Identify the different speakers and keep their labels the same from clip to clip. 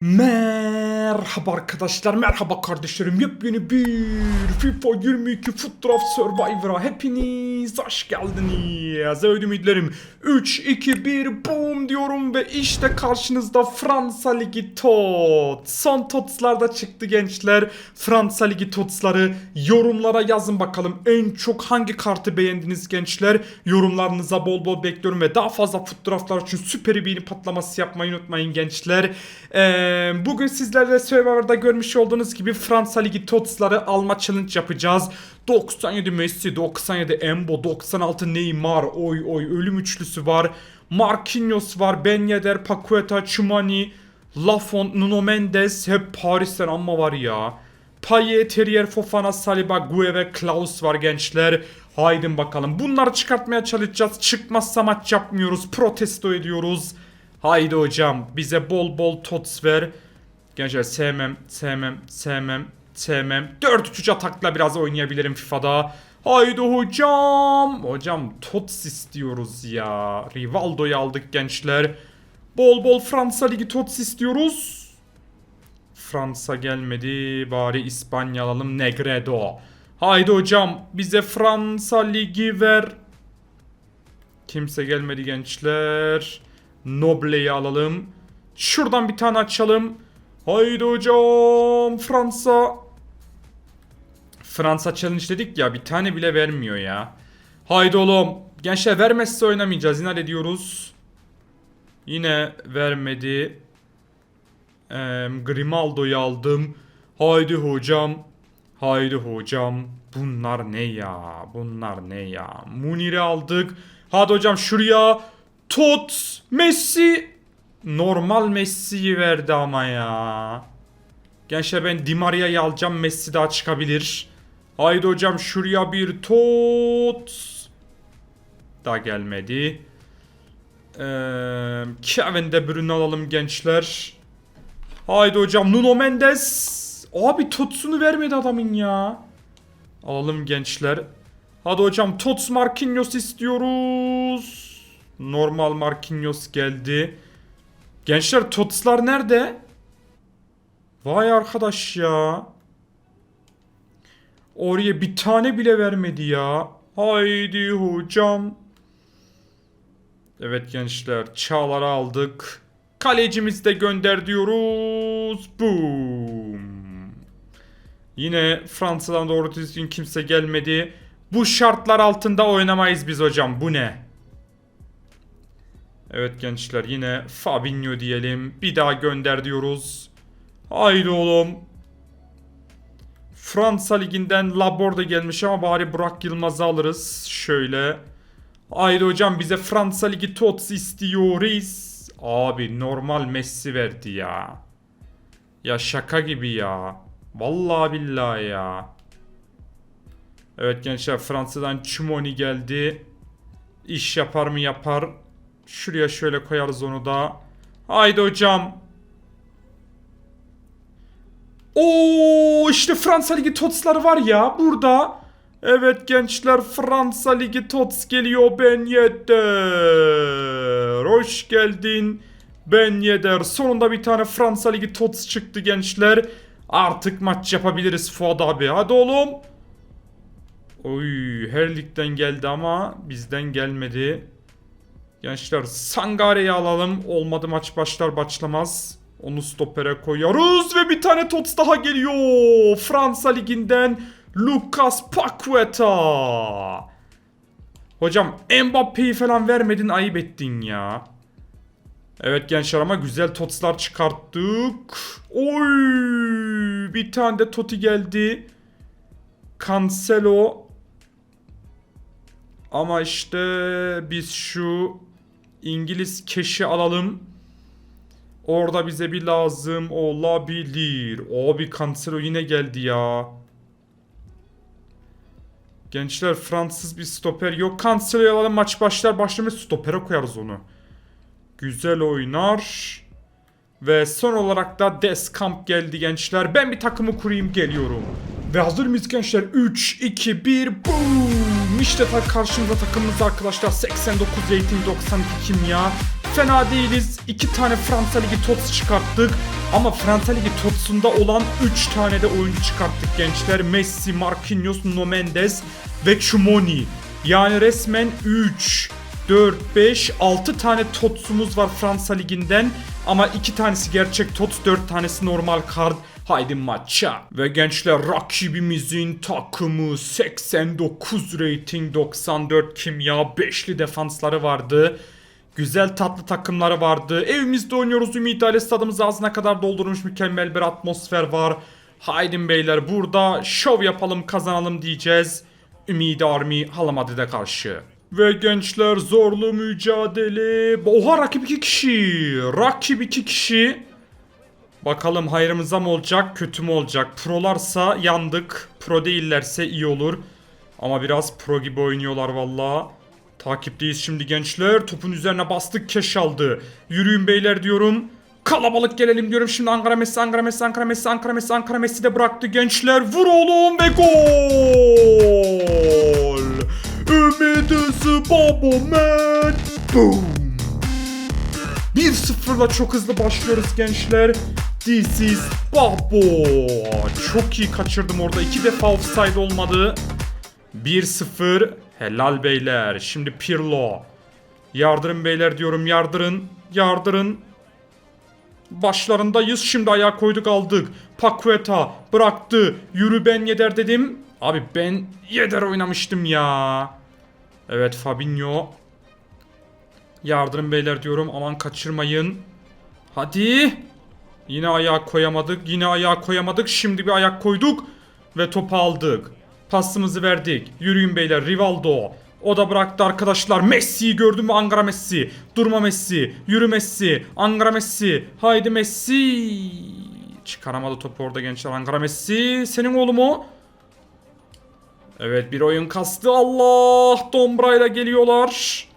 Speaker 1: Man. Merhaba arkadaşlar, merhaba kardeşlerim. Yepyeni bir FIFA 22 Foot Survivor'a hepiniz hoş geldiniz. Evet ümitlerim 3, 2, 1 boom diyorum ve işte karşınızda Fransa Ligi TOT. Son TOTS'lar da çıktı gençler. Fransa Ligi TOTS'ları yorumlara yazın bakalım. En çok hangi kartı beğendiniz gençler? Yorumlarınıza bol bol bekliyorum ve daha fazla Foot için süper bir patlaması yapmayı unutmayın gençler. Ee, bugün sizlerle Survivor'da görmüş olduğunuz gibi Fransa Ligi TOTS'ları alma challenge yapacağız. 97 Messi, 97 Embo, 96 Neymar, oy oy ölüm üçlüsü var. Marquinhos var, Ben Yedder, Paqueta, Chumani, Lafont, Nuno Mendes hep Paris'ten ama var ya. Payet, Terrier, Fofana, Saliba, Gue ve Klaus var gençler. Haydin bakalım. Bunları çıkartmaya çalışacağız. Çıkmazsa maç yapmıyoruz. Protesto ediyoruz. Haydi hocam bize bol bol tots ver. Gençler sevmem, sevmem, sevmem, sevmem. 4-3 atakla biraz oynayabilirim FIFA'da. Haydi hocam. Hocam tots istiyoruz ya. Rivaldo'yu aldık gençler. Bol bol Fransa Ligi tots istiyoruz. Fransa gelmedi. Bari İspanya alalım. Negredo. Haydi hocam bize Fransa Ligi ver. Kimse gelmedi gençler. Noble'yi alalım. Şuradan bir tane açalım. Haydi hocam Fransa. Fransa challenge dedik ya bir tane bile vermiyor ya. Haydi oğlum. Gençler vermezse oynamayacağız. İnat ediyoruz. Yine vermedi. Ee, Grimaldo'yu aldım. Haydi hocam. Haydi hocam. Bunlar ne ya? Bunlar ne ya? Munir'i aldık. Hadi hocam şuraya. Tot Messi. Normal Messi'yi verdi ama ya. Gençler ben Di Maria'yı alacağım. Messi daha çıkabilir. Haydi hocam şuraya bir tot. Da gelmedi. Ee, Kevin De Bruyne alalım gençler. Haydi hocam Nuno Mendes. Abi Tots'unu vermedi adamın ya. Alalım gençler. Hadi hocam Tots Marquinhos istiyoruz. Normal Marquinhos geldi. Gençler Tots'lar nerede? Vay arkadaş ya. Oraya bir tane bile vermedi ya. Haydi hocam. Evet gençler Çağlar'ı aldık. Kalecimizi de gönder diyoruz. Boom. Yine Fransa'dan doğru düzgün kimse gelmedi. Bu şartlar altında oynamayız biz hocam. Bu ne? Evet gençler yine Fabinho diyelim. Bir daha gönder diyoruz. Haydi oğlum. Fransa liginden Laborde gelmiş ama bari Burak Yılmaz'ı alırız. Şöyle. Haydi hocam bize Fransa ligi tots istiyoruz. Abi normal Messi verdi ya. Ya şaka gibi ya. Vallahi billahi ya. Evet gençler Fransa'dan Chumoni geldi. İş yapar mı yapar. Şuraya şöyle koyarız onu da. Haydi hocam. Oo işte Fransa Ligi Tots'ları var ya burada. Evet gençler Fransa Ligi Tots geliyor Ben Yedder. Hoş geldin Ben Yedder. Sonunda bir tane Fransa Ligi Tots çıktı gençler. Artık maç yapabiliriz Fuad abi. Hadi oğlum. Oy her ligden geldi ama bizden gelmedi. Gençler Sangare'yi alalım. Olmadı maç başlar başlamaz. Onu stopere koyuyoruz ve bir tane tots daha geliyor. Fransa liginden Lucas Paqueta. Hocam Mbappe'yi falan vermedin ayıp ettin ya. Evet gençler ama güzel totslar çıkarttık. Oy bir tane de toti geldi. Cancelo. Ama işte biz şu İngiliz keşi alalım. Orada bize bir lazım olabilir. Abi Cancelo yine geldi ya. Gençler Fransız bir stoper yok. Cancelo'yu alalım maç başlar başlamaz stopere koyarız onu. Güzel oynar. Ve son olarak da Deskamp geldi gençler. Ben bir takımı kurayım geliyorum. Ve hazır mıyız gençler? 3, 2, 1, boom! İşte ta karşımıza takımımız arkadaşlar. 89 rating, 92 kimya. fena değiliz. İki tane Fransa Ligi TOTS çıkarttık. Ama Fransa Ligi TOTS'unda olan 3 tane de oyuncu çıkarttık gençler. Messi, Marquinhos, No Mendes ve Chumoni. Yani resmen 3, 4, 5, 6 tane TOTS'umuz var Fransa Ligi'nden. Ama 2 tanesi gerçek TOTS, 4 tanesi normal kart. Haydi maça. Ve gençler rakibimizin takımı 89 rating 94 kimya 5'li defansları vardı. Güzel tatlı takımları vardı. Evimizde oynuyoruz. Ümit Ali stadımız ağzına kadar doldurmuş mükemmel bir atmosfer var. Haydi beyler burada şov yapalım kazanalım diyeceğiz. Ümidi Army Halamadi'de karşı. Ve gençler zorlu mücadele. Oha rakip iki kişi. Rakip iki kişi. Bakalım hayrımıza mı olacak, kötü mü olacak? Prolarsa yandık. Pro değillerse iyi olur. Ama biraz pro gibi oynuyorlar valla. Takipteyiz şimdi gençler. Topun üzerine bastık keş aldı. Yürüyün beyler diyorum. Kalabalık gelelim diyorum şimdi Ankara Messi, Ankara Messi, Ankara Messi, Ankara Messi, Ankara Messi de bıraktı gençler. Vur oğlum ve gol! Ümit Babo man! Boom! 1-0'la çok hızlı başlıyoruz gençler. This is Babo. Çok iyi kaçırdım orada. iki defa offside olmadı. 1-0. Helal beyler. Şimdi Pirlo. Yardırın beyler diyorum. Yardırın. Yardırın. Başlarındayız. Şimdi ayağa koyduk aldık. Paqueta bıraktı. Yürü ben yeder dedim. Abi ben yeder oynamıştım ya. Evet Fabinho. Yardırın beyler diyorum. Aman kaçırmayın. Hadi. Yine ayağa koyamadık. Yine ayağa koyamadık. Şimdi bir ayak koyduk. Ve topu aldık. Pasımızı verdik. Yürüyün beyler. Rivaldo. O da bıraktı arkadaşlar. Messi'yi gördüm mü Angara Messi. Durma Messi. Yürü Messi. Angara Messi. Haydi Messi. Çıkaramadı topu orada gençler. Angara Messi. Senin oğlum o. Evet bir oyun kastı. Allah. Dombra'yla geliyorlar.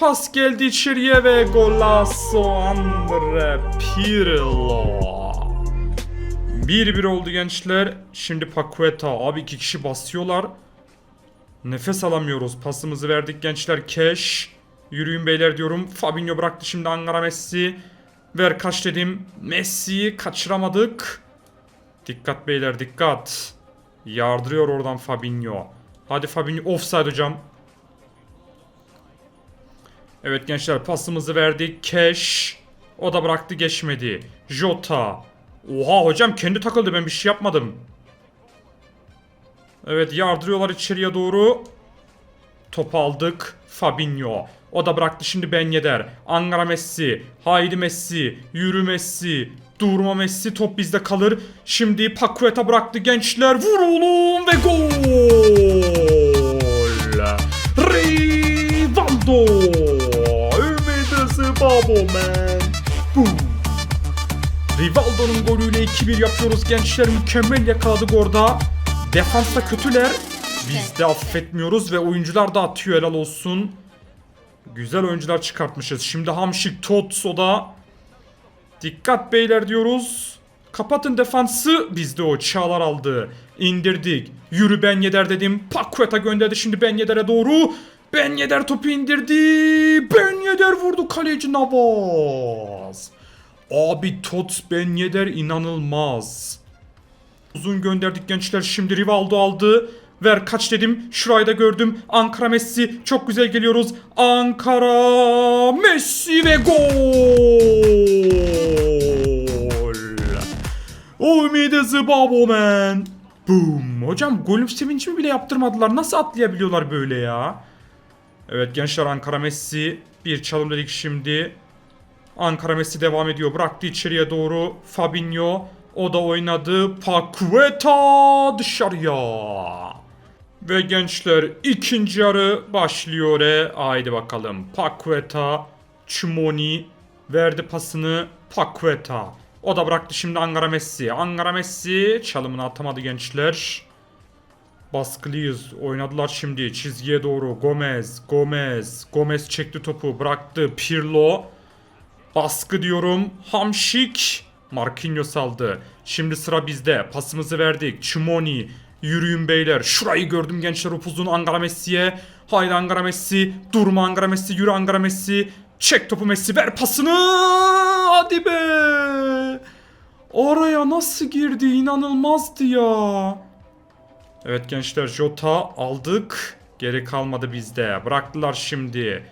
Speaker 1: Pas geldi içeriye ve golazo Andre Pirlo. 1-1 oldu gençler. Şimdi Paqueta. Abi iki kişi basıyorlar. Nefes alamıyoruz. Pasımızı verdik gençler. Cash. Yürüyün beyler diyorum. Fabinho bıraktı şimdi Angara Messi. Ver kaç dedim. Messi'yi kaçıramadık. Dikkat beyler dikkat. Yardırıyor oradan Fabinho. Hadi Fabinho offside hocam. Evet gençler pasımızı verdik. Cash. O da bıraktı geçmedi. Jota. Oha hocam kendi takıldı ben bir şey yapmadım. Evet yardırıyorlar içeriye doğru. Top aldık. Fabinho. O da bıraktı şimdi Ben Yedder. Angara Messi. Haydi Messi. Yürü Messi. Durma Messi. Top bizde kalır. Şimdi Paqueta bıraktı gençler. Vur oğlum ve gol. Babo man. Boom. Rivaldo'nun golüyle 2-1 yapıyoruz gençler. Mükemmel yakaladık orada. Defansta kötüler. Biz de affetmiyoruz ve oyuncular da atıyor helal olsun. Güzel oyuncular çıkartmışız. Şimdi Hamşik Tots o da. Dikkat beyler diyoruz. Kapatın defansı. Bizde o Çağlar aldı. İndirdik. Yürü Ben Yeder dedim. Paqueta gönderdi şimdi Ben Yeder'e doğru. Ben Yeder topu indirdi. Ben Yeder vurdu kaleci Navas. Abi Tots Ben Yeder inanılmaz. Uzun gönderdik gençler şimdi Rivaldo aldı. Ver kaç dedim. Şurayı da gördüm. Ankara Messi. Çok güzel geliyoruz. Ankara Messi ve gol. Umide Zibabo man. Boom. Hocam golüm sevincimi bile yaptırmadılar. Nasıl atlayabiliyorlar böyle ya? Evet gençler Ankara Messi. Bir çalım dedik şimdi. Ankara Messi devam ediyor. Bıraktı içeriye doğru. Fabinho. O da oynadı. Paqueta dışarıya. Ve gençler ikinci yarı başlıyor. E. Haydi bakalım. Paqueta. Chimoni. Verdi pasını. Paqueta. O da bıraktı şimdi Ankara Messi. Ankara Messi çalımını atamadı gençler. Baskılıyız. Oynadılar şimdi çizgiye doğru. Gomez, Gomez, Gomez çekti topu, bıraktı. Pirlo. Baskı diyorum. Hamşik. Marquinhos aldı. Şimdi sıra bizde. Pasımızı verdik. Chimoni. Yürüyün beyler. Şurayı gördüm gençler upuzun Angara Messi'ye. Haydi Angara Messi. Durma Angara Messi. Yürü Angara Messi. Çek topu Messi ver pasını. Hadi be. Oraya nasıl girdi inanılmazdı ya. Evet gençler Jota aldık. Geri kalmadı bizde. Bıraktılar şimdi.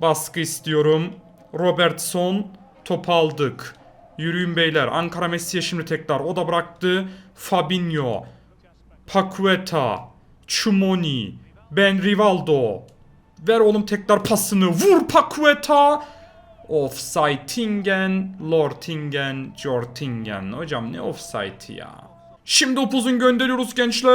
Speaker 1: Baskı istiyorum. Robertson topu aldık. Yürüyün beyler. Ankara Messi'ye şimdi tekrar. O da bıraktı. Fabinho. Paqueta. Chumoni. Ben Rivaldo. Ver oğlum tekrar pasını. Vur Paqueta. Offside-tingen, Lortingen, Jortingen. Hocam ne offside ya? Şimdi upuzun gönderiyoruz gençler.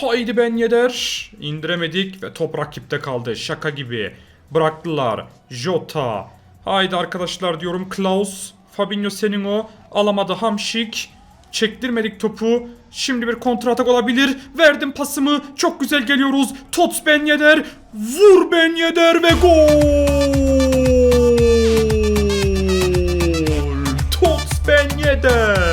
Speaker 1: Haydi ben yeder. İndiremedik ve top rakipte kaldı. Şaka gibi. Bıraktılar. Jota. Haydi arkadaşlar diyorum. Klaus. Fabinho senin o. Alamadı Hamşik. Çektirmedik topu. Şimdi bir kontra atak olabilir. Verdim pasımı. Çok güzel geliyoruz. Tots Ben Yedder. Vur Ben Yedder ve gol. Tots Ben Yedder.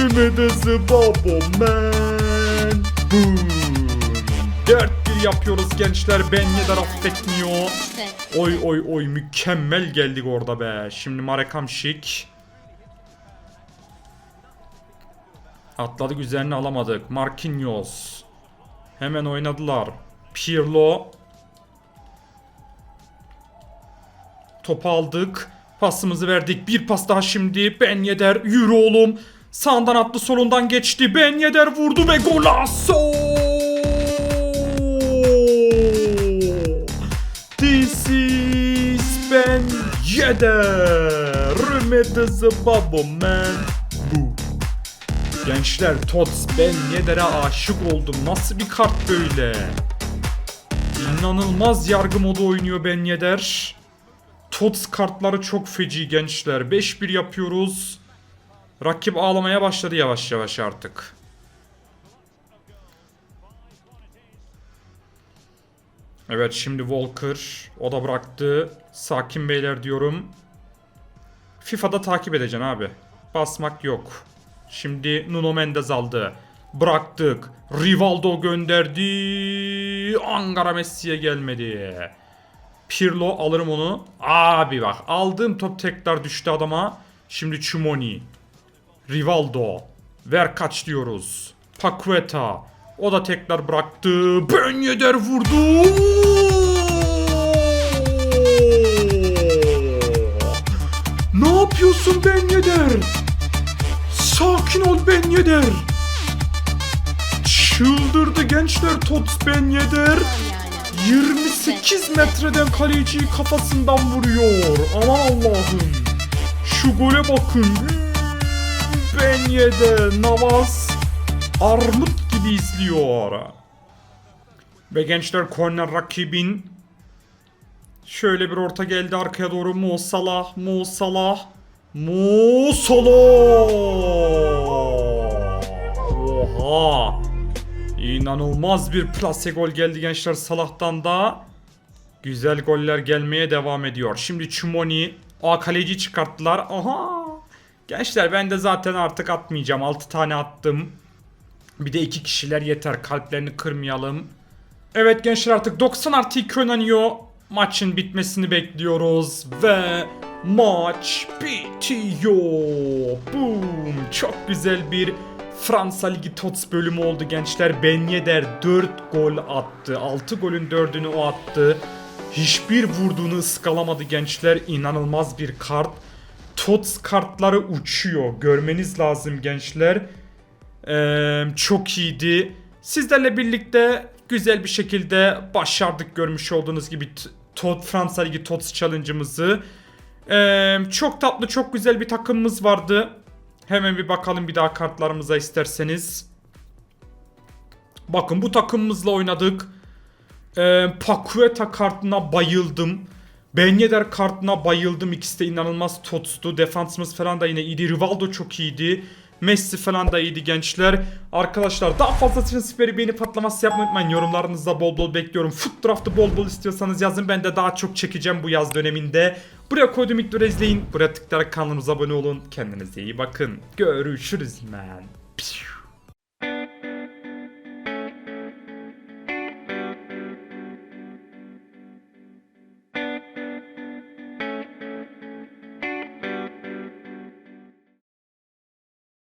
Speaker 1: Ümidisi babo man. Boom. 4-1 yapıyoruz gençler. Ben Yedder affetmiyor. Oy oy oy mükemmel geldik orada be. Şimdi Marek Hamşik. Atladık üzerine alamadık. Marquinhos. Hemen oynadılar. Pirlo. Topu aldık. Pasımızı verdik. Bir pas daha şimdi. Ben Yeder. Yürü oğlum. Sağından attı solundan geçti. Ben Yeder vurdu ve golazo. This is Ben Yeder. Remedy the man. Bu. Gençler Tots ben Yeder'e aşık oldum. Nasıl bir kart böyle? İnanılmaz yargı modu oynuyor Ben Yeder. Tots kartları çok feci gençler. 5-1 yapıyoruz. Rakip ağlamaya başladı yavaş yavaş artık. Evet şimdi Walker. O da bıraktı. Sakin beyler diyorum. FIFA'da takip edeceksin abi. Basmak yok. Şimdi Nuno Mendes aldı. Bıraktık. Rivaldo gönderdi. Ankara Messi'ye gelmedi. Pirlo alırım onu. Abi bak aldığım top tekrar düştü adama. Şimdi Chumoni. Rivaldo. Ver kaç diyoruz. Paqueta. O da tekrar bıraktı. Ben Yedder vurdu. Ne yapıyorsun Ben Yedder? Sakin ol Ben Yedder. Çıldırdı gençler Tots Ben Yedder. 28 metreden kaleciyi kafasından vuruyor. Aman Allah'ım. Şu gole bakın. Ben Yedder. Navas. Armut gibi izliyor. Ve gençler korner rakibin Şöyle bir orta geldi arkaya doğru. Mo Salah, Mo Salah. Mo Salah. Oha. İnanılmaz bir plase gol geldi gençler Salah'tan da. Güzel goller gelmeye devam ediyor. Şimdi Chumoni. Aa kaleci çıkarttılar. Aha. Gençler ben de zaten artık atmayacağım. 6 tane attım. Bir de 2 kişiler yeter. Kalplerini kırmayalım. Evet gençler artık 90 artı 2 oynanıyor. Maçın bitmesini bekliyoruz ve maç bitiyor. Boom. Çok güzel bir Fransa Ligi Tots bölümü oldu gençler. Ben Yedder 4 gol attı. 6 golün 4'ünü o attı. Hiçbir vurduğunu ıskalamadı gençler. İnanılmaz bir kart. Tots kartları uçuyor. Görmeniz lazım gençler. Ee, çok iyiydi. Sizlerle birlikte güzel bir şekilde başardık görmüş olduğunuz gibi Tot Fransa Ligi Tots Challenge'ımızı. Ee, çok tatlı, çok güzel bir takımımız vardı. Hemen bir bakalım bir daha kartlarımıza isterseniz. Bakın bu takımımızla oynadık. Ee, Paqueta kartına bayıldım. Ben Yedder kartına bayıldım. İkisi de inanılmaz totstu. Defansımız falan da yine iyiydi. Rivaldo çok iyiydi. Messi falan da iyiydi gençler. Arkadaşlar daha fazla için süperi beğeni patlaması yapmayı unutmayın. Yorumlarınızda bol bol bekliyorum. Foot draft'ı bol bol istiyorsanız yazın. Ben de daha çok çekeceğim bu yaz döneminde. Buraya koyduğum videoları izleyin. Buraya tıklayarak kanalımıza abone olun. Kendinize iyi bakın. Görüşürüz man. Piu.